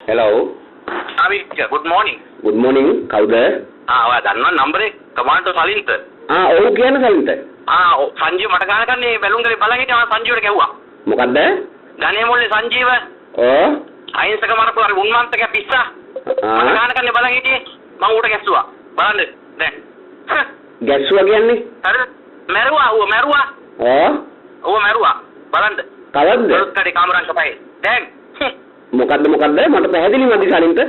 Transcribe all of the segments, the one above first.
Hello ආවිත් good මෝනිින් good මොනිින් කවුද? ආවා දන්නවා නම්බරේ කමාන්ඩෝ සලින්ත ආ ඔව් කියන සලින්ත ආ සංජීව මට ගානකන්නේ බැලුම්ගලේ බලන් හිටියා මම සංජීවට ගැව්වා මොකක්ද ගණේ මොල්ලේ සංජීව. ඕ අහිංසක මරපු අර උන්මන්තක පිස්සා. මට ආ ගානකන්නේ බලන් හිටියේ මම ඌට ගැස්සුවා. බලන්න. දැන්. ගැස්සුවා කියන්නේ? හරිද මැරුවා ඌ මැරුවා. ඕ ඌ මැරුවා. බලන්න. කවද්ද කඩේ කාමරංක පහේ. දැන් මොකද්ද මොකද්ද මට පැහැදිලි මදි සලින්ත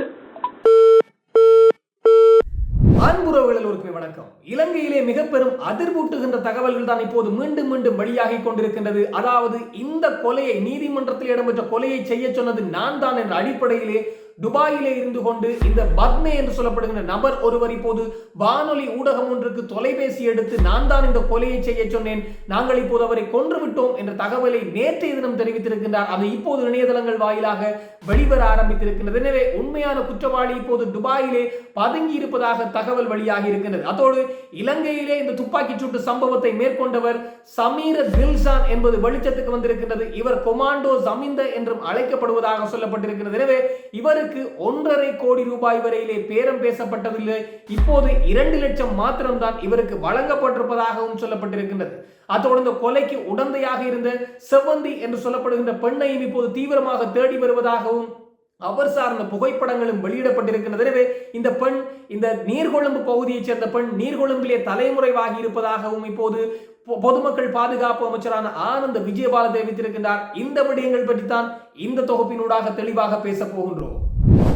அன்புறவுகள் எல்லோருக்குமே வணக்கம் இலங்கையிலே மிக பெரும் அதிர்வூட்டுகின்ற தகவல்கள் தான் இப்போது மீண்டும் மீண்டும் வெளியாகி கொண்டிருக்கின்றது அதாவது இந்த கொலையை நீதிமன்றத்தில் இடம்பெற்ற கொலையை செய்ய சொன்னது நான் தான் என்ற அடிப்படையிலே துபாயிலே இருந்து கொண்டு இந்த பத்மே என்று சொல்லப்படுகின்ற நபர் ஒருவர் இப்போது வானொலி ஊடகம் ஒன்றுக்கு தொலைபேசி எடுத்து நான் தான் இந்த கொலையை செய்ய சொன்னேன். நாங்கள் இப்போது அவரை கொன்று விட்டோம் என்ற தகவலை நேற்றைய தினம் தெரிவித்திருக்கின்றார். அது இப்போது இணையதளங்கள் வாயிலாக வெளிவர ஆரம்பித்திருக்கின்றது. எனவே உண்மையான குற்றவாளி இப்போது துபாயிலே பதுங்கி இருப்பதாக தகவல் வெளியாகி இருக்கின்றது. அதோடு இலங்கையிலே இந்த துப்பாக்கிச் சூட்டு சம்பவத்தை மேற்கொண்டவர் சமீர தில்சான் என்பது வெளிச்சத்துக்கு வந்திருக்கின்றது. இவர் கொமாண்டோ ஜமீந்த என்றும் அழைக்கப்படுவதாக சொல்லப்பட்டிருக்கிறது எனவே இவருக்கு ஒன்றரை கோடி ரூபாய் வரையிலே பேரம் பேசப்பட்டதில்லை. இப்போது இரண்டு லட்சம் மாத்திரம்தான் இவருக்கு வழங்கப்பட்டிருப்பதாகவும் சொல்லப்பட்டிருக்கின்றது. அத்தோடு இந்த கொலைக்கு உடந்தையாக இருந்த செவ்வந்தி என்று சொல்லப்படுகின்ற பெண்ணையும் இப்போது தீவிரமாக தேடி வருவதாகவும் அவர் சார்ந்த புகைப்படங்களும் வெளியிடப்பட்டிருக்கின்றது. எனவே இந்த பெண் இந்த நீர்கொழும்பு பகுதியைச் சேர்ந்த பெண் நீர்கொழும்பிலே தலைமுறைவாகி இருப்பதாகவும் இப்போது பொ- பொதுமக்கள் பாதுகாப்பு அமைச்சரான ஆனந்த விஜயபால தெரிவித்திருக்கின்றார். இந்த விடயங்கள் பற்றித்தான் இந்த தொகுப்பினூடாக தெளிவாக பேசப் போகின்றோம்.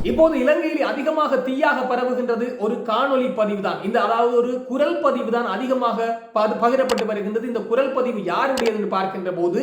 இப்போது இலங்கையில் அதிகமாக தீயாக பரவுகின்றது ஒரு காணொளி பதிவு தான் இந்த அதாவது ஒரு குரல் பதிவு தான் அதிகமாக பகிரப்பட்டு வருகின்றது. இந்த குரல் பதிவு யாருடையது என்று பார்க்கின்ற போது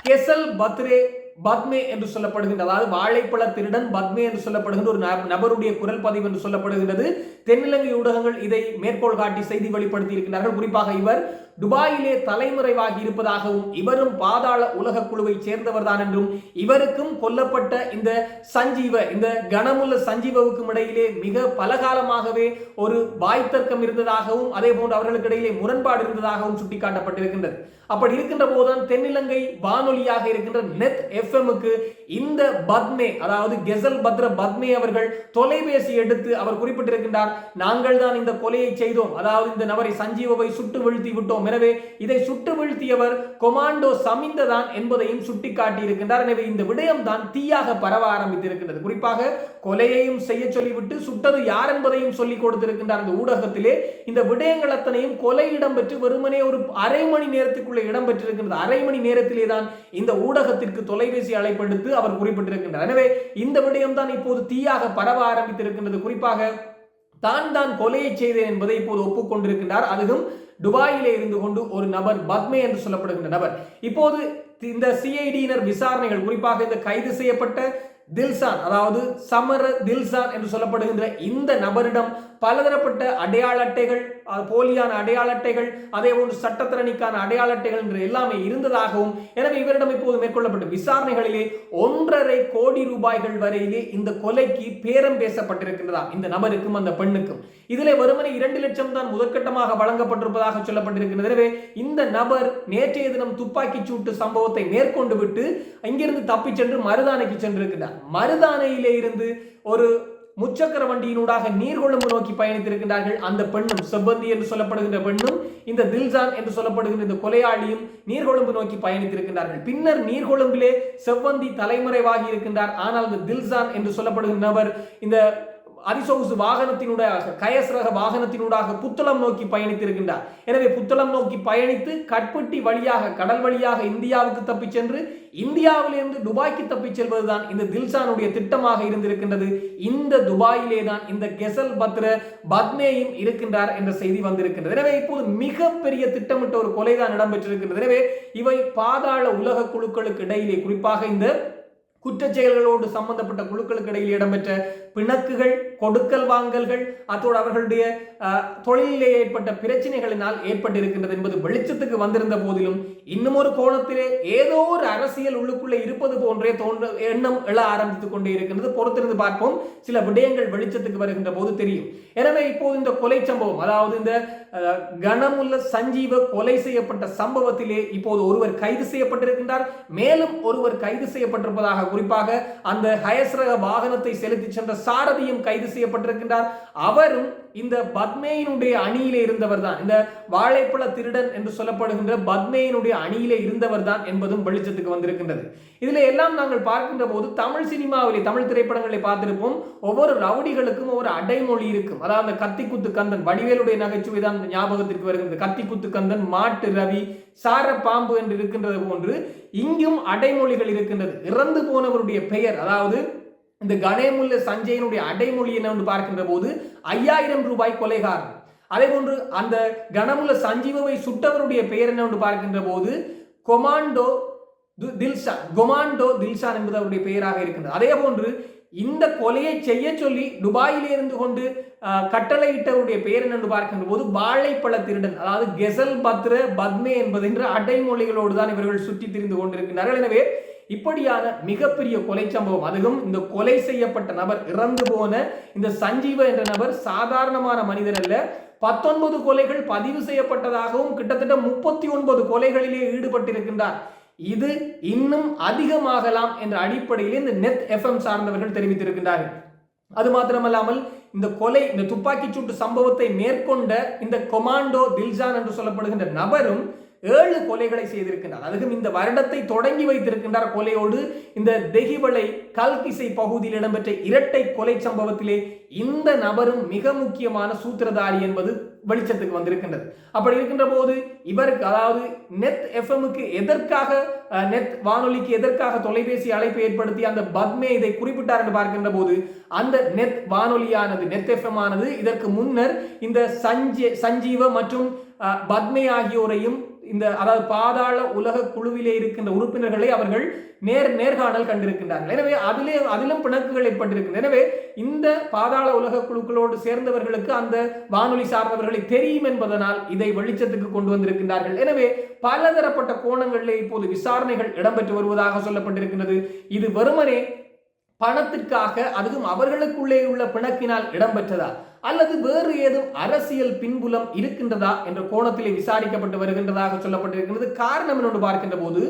கெசல் பத்ரே பத்மே என்று சொல்லப்படுகின்ற அதாவது வாழைப்பழ திருடன் பத்மே என்று சொல்லப்படுகின்ற ஒரு நபருடைய குரல் பதிவு என்று சொல்லப்படுகின்றது. தென்னிலங்கை ஊடகங்கள் இதை மேற்கோள் காட்டி செய்தி வெளிப்படுத்தி இருக்கின்றார்கள். குறிப்பாக இவர் துபாயிலே தலைமறைவாகி இருப்பதாகவும் இவரும் பாதாள உலக குழுவை சேர்ந்தவர் தான் என்றும் இவருக்கும் கொல்லப்பட்ட இந்த சஞ்சீவ இந்த கனமுள்ள சஞ்சீவவுக்கும் இடையிலே மிக பலகாலமாகவே ஒரு வாய்த்தர்க்கம் இருந்ததாகவும் அதே போன்று அவர்களுக்கு இடையிலே முரண்பாடு இருந்ததாகவும் சுட்டிக்காட்டப்பட்டிருக்கின்றது. அப்படி இருக்கின்ற போதுதான் தென்னிலங்கை வானொலியாக இருக்கின்ற நெத் எஃப்எம்முக்கு இந்த பத்மே அதாவது கெசல் பத்ர பத்மே அவர்கள் தொலைபேசி எடுத்து அவர் குறிப்பிட்டிருக்கின்றார் நாங்கள் தான் இந்த கொலையை செய்தோம். அதாவது இந்த நபரை சஞ்சீவவை சுட்டு வீழ்த்தி விட்டோம். எனவே இதை சுட்டு வீழ்த்தியவர் கொமாண்டோ சமிந்ததான் என்பதையும் சுட்டிக்காட்டி இருக்கின்றார் எனவே இந்த விடயம் தான் தீயாக பரவ ஆரம்பித்திருக்கின்றது. குறிப்பாக கொலையையும் செய்ய சொல்லிவிட்டு சுட்டது யார் என்பதையும் சொல்லிக் கொடுத்திருக்கின்றார். இந்த ஊடகத்திலே இந்த விடயங்கள் அத்தனையும் கொலை இடம்பெற்று வெறுமனே ஒரு அரை மணி நேரத்துக்குள்ளே இடம்பெற்றிருக்கின்றது. அரை மணி நேரத்திலே தான் இந்த ஊடகத்திற்கு தொலைபேசி அழைப்பெடுத்து அவர் குறிப்பிட்டிருக்கின்றார். எனவே இந்த விடயம் தான் இப்போது தீயாக பரவ ஆரம்பித்திருக்கின்றது. குறிப்பாக தான் தான் கொலையை செய்தேன் என்பதை இப்போது ஒப்புக்கொண்டிருக்கின்றார். அதுவும் துபாயிலே இருந்து கொண்டு ஒரு நபர் பத்மே என்று சொல்லப்படுகின்ற நபர். இப்போது இந்த சிஐடியினர் விசாரணைகள் குறிப்பாக இந்த கைது செய்யப்பட்ட தில்சான் அதாவது சமர தில்சான் என்று சொல்லப்படுகின்ற இந்த நபரிடம் பலதரப்பட்ட அடையாள அட்டைகள் போலியான அடையாள அட்டைகள் அதே போன்று சட்டத்திறனிக்கான அடையாள அட்டைகள் என்று எல்லாமே இருந்ததாகவும் எனவே இவரிடம் இப்போது மேற்கொள்ளப்பட்ட விசாரணைகளிலே ஒன்றரை கோடி ரூபாய்கள் வரையிலே இந்த கொலைக்கு பேரம் பேசப்பட்டிருக்கின்றதா இந்த நபருக்கும் அந்த பெண்ணுக்கும். இதிலே வெறுமனே இரண்டு லட்சம் தான் முதற்கட்டமாக வழங்கப்பட்டிருப்பதாக சொல்லப்பட்டிருக்கிறது. எனவே இந்த நபர் நேற்றைய தினம் துப்பாக்கி சூட்டு சம்பவத்தை மேற்கொண்டு விட்டு அங்கிருந்து தப்பிச் சென்று மருதானைக்கு சென்றிருக்கிறார். மருதானையிலே இருந்து ஒரு முச்சக்கர வண்டியினூடாக நீர்கொழும்பு நோக்கி பயணித்திருக்கின்றார்கள். அந்த பெண்ணும் செவ்வந்தி என்று சொல்லப்படுகின்ற பெண்ணும் இந்த தில்சான் என்று சொல்லப்படுகின்ற இந்த கொலையாளியும் நீர்கொழும்பு நோக்கி பயணித்திருக்கின்றார்கள். பின்னர் நீர்கொழும்பிலே செவ்வந்தி தலைமறைவாகி இருக்கின்றார். ஆனால் இந்த தில்சான் என்று சொல்லப்படுகின்ற நபர் இந்த அரிசோகுசு வாகனத்தினூடாக கயஸ்ரக வாகனத்தினூடாக புத்தளம் நோக்கி பயணித்திருக்கின்றார். எனவே புத்தளம் நோக்கி பயணித்து கட்பட்டி வழியாக கடல் வழியாக இந்தியாவுக்கு தப்பிச் சென்று இந்தியாவிலிருந்து துபாய்க்கு தப்பிச் செல்வதுதான் இந்த தில்சானுடைய திட்டமாக இருந்திருக்கின்றது. இந்த துபாயிலே தான் இந்த கெசல் பத்ர பத்மேயும் இருக்கின்றார் என்ற செய்தி வந்திருக்கின்றது. எனவே இப்போது மிகப்பெரிய திட்டமிட்ட ஒரு கொலைதான் இடம்பெற்றிருக்கின்றது. எனவே இவை பாதாள உலக குழுக்களுக்கு இடையிலே குறிப்பாக இந்த குற்றச் செயல்களோடு சம்பந்தப்பட்ட குழுக்களுக்கு இடையில் இடம்பெற்ற பிணக்குகள் கொடுக்கல் வாங்கல்கள் அத்தோடு அவர்களுடைய தொழிலிலே ஏற்பட்ட பிரச்சனைகளினால் ஏற்பட்டிருக்கின்றது என்பது வெளிச்சத்துக்கு வந்திருந்த போதிலும் இன்னும் ஒரு கோணத்திலே ஏதோ ஒரு அரசியல் உள்ளுக்குள்ளே இருப்பது போன்றே தோன்ற எண்ணம் எழ ஆரம்பித்துக் கொண்டே இருக்கின்றது. பொறுத்திருந்து பார்ப்போம். சில விடயங்கள் வெளிச்சத்துக்கு வருகின்ற போது தெரியும். எனவே இப்போது இந்த கொலை சம்பவம் அதாவது இந்த கனமுள்ள சஞ்சீவ கொலை செய்யப்பட்ட சம்பவத்திலே இப்போது ஒருவர் கைது செய்யப்பட்டிருக்கின்றார். மேலும் ஒருவர் கைது செய்யப்பட்டிருப்பதாக குறிப்பாக அந்த ஹயஸ்ரக வாகனத்தை செலுத்தி சென்ற சாரதியும் கைது செய்யப்பட்டிருக்கின்றார். அவரும் இந்த பத்மேயினுடைய அணியிலே இருந்தவர் தான் இந்த வாழைப்பழ திருடன் என்று சொல்லப்படுகின்ற பத்மேயினுடைய அணியிலே இருந்தவர் தான் என்பதும் வெளிச்சத்துக்கு வந்திருக்கின்றது. இதுல எல்லாம் நாங்கள் பார்க்கின்ற போது தமிழ் சினிமாவிலே தமிழ் திரைப்படங்களை பார்த்திருப்போம். ஒவ்வொரு ரவுடிகளுக்கும் ஒவ்வொரு அடைமொழி இருக்கும். அதாவது கத்தி கத்திக்குத்து கந்தன் வடிவேலுடைய நகைச்சுவை தான் ஞாபகத்திற்கு வருகின்றது. கத்திக்குத்து கந்தன் மாட்டு ரவி சார பாம்பு என்று இருக்கின்றது போன்று இங்கும் அடைமொழிகள் இருக்கின்றது. இறந்து போனவருடைய பெயர் அதாவது இந்த கணேமுல்ல சஞ்சயனுடைய அடைமொழி என்னவென்று பார்க்கின்ற போது ஐயாயிரம் ரூபாய் கொலைகாரன். அதே போன்று அந்த கணமுள்ள சஞ்சீவவை சுட்டவருடைய பெயர் என்னவென்று பார்க்கின்ற போது கொமாண்டோ து- தில்ஷான் கொமாண்டோ தில்ஷான் என்பது அவருடைய பெயராக இருக்கின்றது. அதே போன்று இந்த கொலையை செய்ய சொல்லி துபாயிலே இருந்து கொண்டு கட்டளையிட்டவருடைய பெயர் என்னென்று பார்க்கின்ற போது வாழைப்பழ திருடன் அதாவது கெசல் பத்ர பத்மே என்பதென்ற அடைமொழிகளோடு தான் இவர்கள் சுற்றி திரிந்து கொண்டிருக்கிறார்கள் எனவே இப்படியான மிகப்பெரிய கொலை சம்பவம். அதுவும் இந்த கொலை செய்யப்பட்ட நபர் இறந்து போன இந்த சஞ்சீவ என்ற நபர் சாதாரணமான மனிதர் அல்ல. பத்தொன்பது கொலைகள் பதிவு செய்யப்பட்டதாகவும் கிட்டத்தட்ட முப்பத்தி ஒன்பது கொலைகளிலே ஈடுபட்டிருக்கின்றார். இது இன்னும் அதிகமாகலாம் என்ற அடிப்படையில் இந்த நெத் எஃப்எம் சார்ந்தவர்கள் தெரிவித்திருக்கின்றார்கள். அது மாத்திரமல்லாமல் இந்த கொலை இந்த துப்பாக்கிச் சூட்டு சம்பவத்தை மேற்கொண்ட இந்த கொமாண்டோ தில்ஜான் என்று சொல்லப்படுகின்ற நபரும் ஏழு கொலைகளை செய்திருக்கின்றார். அதுக்கும் இந்த வருடத்தை தொடங்கி வைத்திருக்கின்றார் கொலையோடு. இந்த தெஹிவளை கல்கிசை பகுதியில் இடம்பெற்ற இரட்டை கொலை சம்பவத்திலே இந்த நபரும் மிக முக்கியமான சூத்திரதாரி என்பது வெளிச்சத்துக்கு வந்திருக்கின்றது. அப்படி இருக்கின்ற போது இவருக்கு அதாவது நெத் எஃப்எம்முக்கு எதற்காக நெத் வானொலிக்கு எதற்காக தொலைபேசி அழைப்பு ஏற்படுத்தி அந்த பத்மே இதை குறிப்பிட்டார் என்று பார்க்கின்ற போது அந்த நெத் வானொலியானது நெத் எஃப்எம் ஆனது இதற்கு முன்னர் இந்த சஞ்சீவ மற்றும் பத்மே ஆகியோரையும் இந்த அதாவது பாதாள உலக குழுவிலே இருக்கின்ற உறுப்பினர்களை அவர்கள் நேர் நேர்காணல் கண்டிருக்கின்றார்கள். எனவே அதிலே அதிலும் பிணக்குகள் ஏற்பட்டிருக்கின்றன. எனவே இந்த பாதாள உலக குழுக்களோடு சேர்ந்தவர்களுக்கு அந்த வானொலி சார்ந்தவர்களை தெரியும் என்பதனால் இதை வெளிச்சத்துக்கு கொண்டு வந்திருக்கின்றார்கள். எனவே பலதரப்பட்ட கோணங்களிலே இப்போது விசாரணைகள் இடம்பெற்று வருவதாக சொல்லப்பட்டிருக்கின்றது. இது வெறுமனே பணத்திற்காக அதுவும் அவர்களுக்குள்ளே உள்ள பிணக்கினால் இடம்பெற்றதா? அல்லது வேறு ஏதும் அரசியல் பின்புலம் இருக்கின்றதா என்ற கோணத்திலே விசாரிக்கப்பட்டு வருகின்றதாக சொல்லப்பட்டிருக்கின்றது. காரணம் என்னொன்று பார்க்கின்ற போது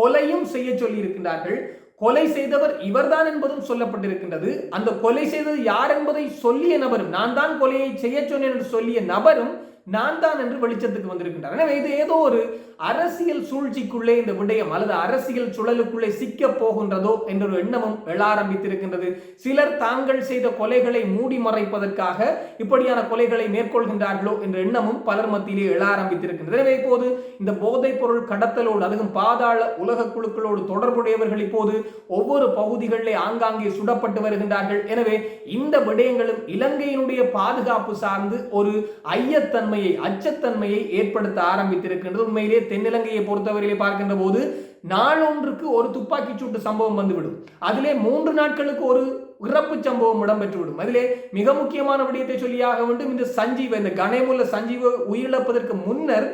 கொலையும் செய்ய சொல்லி இருக்கின்றார்கள் கொலை செய்தவர் இவர்தான் என்பதும் சொல்லப்பட்டிருக்கின்றது. அந்த கொலை செய்தது யார் என்பதை சொல்லிய நபரும் நான் தான் கொலையை செய்ய சொன்னேன் என்று சொல்லிய நபரும் நான் தான் என்று வெளிச்சத்துக்கு வந்திருக்கின்றார். எனவே இது ஏதோ ஒரு அரசியல் சூழ்ச்சிக்குள்ளே இந்த விடயம் அல்லது அரசியல் சுழலுக்குள்ளே சிக்க போகின்றதோ என்ற ஒரு எண்ணமும் எழ ஆரம்பித்திருக்கின்றது. சிலர் தாங்கள் செய்த கொலைகளை மூடி மறைப்பதற்காக இப்படியான கொலைகளை மேற்கொள்கின்றார்களோ என்ற எண்ணமும் பலர் மத்தியிலே எழ ஆரம்பித்திருக்கின்றது. எனவே இப்போது இந்த போதைப் பொருள் கடத்தலோடு அதுவும் பாதாள உலக குழுக்களோடு தொடர்புடையவர்கள் இப்போது ஒவ்வொரு பகுதிகளிலே ஆங்காங்கே சுடப்பட்டு வருகின்றார்கள். எனவே இந்த விடயங்களும் இலங்கையினுடைய பாதுகாப்பு சார்ந்து ஒரு ஐயத்தன்மை தன்மையை அச்சத்தன்மையை ஏற்படுத்த ஆரம்பித்திருக்கின்றது. உண்மையிலேயே தென்னிலங்கையை பொறுத்தவரையிலே பார்க்கின்ற போது நாளொன்றுக்கு ஒரு துப்பாக்கி சூட்டு சம்பவம் வந்துவிடும். அதிலே மூன்று நாட்களுக்கு ஒரு இறப்பு சம்பவம் இடம்பெற்றுவிடும். அதிலே மிக முக்கியமான விடயத்தை சொல்லியாக வேண்டும். இந்த சஞ்சீவ இந்த கணேமுள்ள சஞ்சீவ உயிரிழப்பதற்கு முன்னர்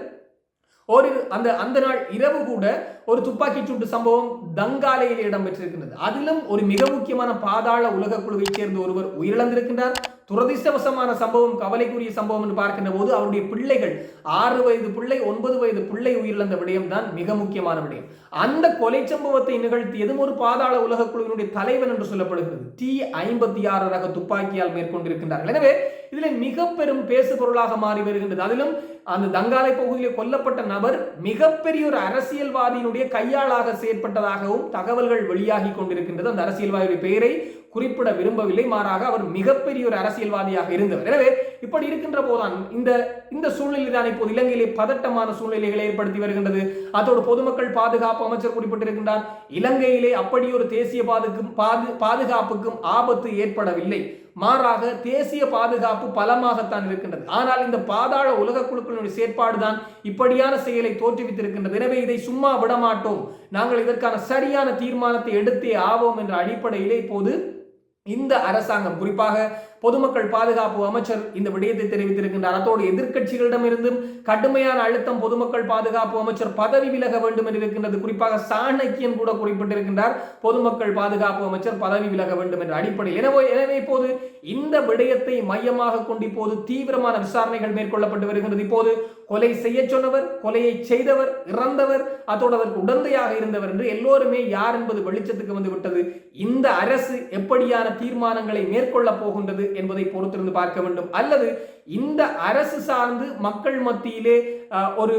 ஒரு அந்த அந்த நாள் இரவு கூட ஒரு துப்பாக்கி சூட்டு சம்பவம் தங்காலையில் இடம்பெற்றிருக்கின்றது. அதிலும் ஒரு மிக முக்கியமான பாதாள உலக குழுவைச் சேர்ந்த ஒருவர் உயிரிழந்திருக்கின்றார். துரதிர்ஷ்டவசமான சம்பவம் கவலைக்குரிய சம்பவம் என்று பார்க்கின்ற போது அவருடைய பிள்ளைகள் ஆறு வயது பிள்ளை ஒன்பது வயது பிள்ளை உயிரிழந்த விடயம் தான் மிக முக்கியமான விடயம். அந்த கொலை சம்பவத்தை நிகழ்த்தியதும் ஒரு பாதாள உலக குழுவினுடைய தலைவன் என்று சொல்லப்படுகிறது. டி ஐம்பத்தி ஆறு ரக துப்பாக்கியால் மேற்கொண்டிருக்கின்றார்கள். எனவே இதில் மிக பெரும் பேசு பொருளாக மாறி வருகின்றது. அதிலும் அந்த தங்காலை பகுதியில் கொல்லப்பட்ட நபர் மிகப்பெரிய ஒரு அரசியல்வாதியினுடைய கையாளாக செயற்பட்டதாகவும் தகவல்கள் வெளியாகி கொண்டிருக்கின்றது. அந்த அரசியல்வாதியுடைய பெயரை குறிப்பிட விரும்பவில்லை. மாறாக அவர் மிகப்பெரிய ஒரு அரசியல்வாதியாக இருந்தவர். எனவே இப்படி இருக்கின்ற போதுதான் இந்த இந்த சூழ்நிலை தான் இப்போது இலங்கையிலே பதட்டமான சூழ்நிலைகளை ஏற்படுத்தி வருகின்றது. அதோடு பொதுமக்கள் பாதுகாப்பு அமைச்சர் குறிப்பிட்டிருக்கின்றார். இலங்கையிலே அப்படி ஒரு தேசிய பாதுக்கும் பாது பாதுகாப்புக்கும் ஆபத்து ஏற்படவில்லை. மாறாக தேசிய பாதுகாப்பு பலமாகத்தான் இருக்கின்றது. ஆனால் இந்த பாதாள உலக குழுக்களுடைய செயற்பாடுதான் இப்படியான செயலை தோற்றுவித்திருக்கின்றது. எனவே இதை சும்மா விடமாட்டோம். நாங்கள் இதற்கான சரியான தீர்மானத்தை எடுத்தே ஆவோம் என்ற அடிப்படையிலே இப்போது இந்த அரசாங்கம் குறிப்பாக பொதுமக்கள் பாதுகாப்பு அமைச்சர் இந்த விடயத்தை தெரிவித்திருக்கின்றார். அத்தோடு எதிர்க்கட்சிகளிடமிருந்தும் கடுமையான அழுத்தம் பொதுமக்கள் பாதுகாப்பு அமைச்சர் பதவி விலக வேண்டும் என்று இருக்கின்றது. குறிப்பாக சாணக்கியன் கூட குறிப்பிட்டிருக்கின்றார் பொதுமக்கள் பாதுகாப்பு அமைச்சர் பதவி விலக வேண்டும் என்ற அடிப்படையில். எனவே எனவே இப்போது இந்த விடயத்தை மையமாக கொண்டு இப்போது தீவிரமான விசாரணைகள் மேற்கொள்ளப்பட்டு வருகின்றது. இப்போது கொலை செய்ய சொன்னவர் கொலையை செய்தவர் இறந்தவர் அத்தோடு அதற்கு உடந்தையாக இருந்தவர் என்று எல்லோருமே யார் என்பது வெளிச்சத்துக்கு வந்து விட்டது. இந்த அரசு எப்படியான தீர்மானங்களை மேற்கொள்ளப் போகின்றது என்பதை பொறுத்திருந்து பார்க்க வேண்டும். அல்லது இந்த அரசு சார்ந்து மக்கள் மத்தியிலே ஒரு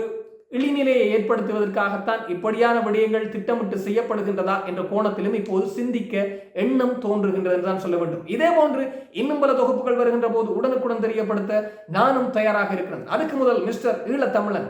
இழிநிலையை ஏற்படுத்துவதற்காகத்தான் இப்படியான விடயங்கள் திட்டமிட்டு செய்யப்படுகின்றதா என்ற கோணத்திலும் இப்போது சிந்திக்க எண்ணம் தோன்றுகின்றது என்றுதான் சொல்ல வேண்டும். இதே போன்று இன்னும் பல தொகுப்புகள் வருகின்ற போது உடனுக்குடன் தெரியப்படுத்த நானும் தயாராக இருக்கிறேன். அதுக்கு முதல் மிஸ்டர் ஈழத்தமிழன்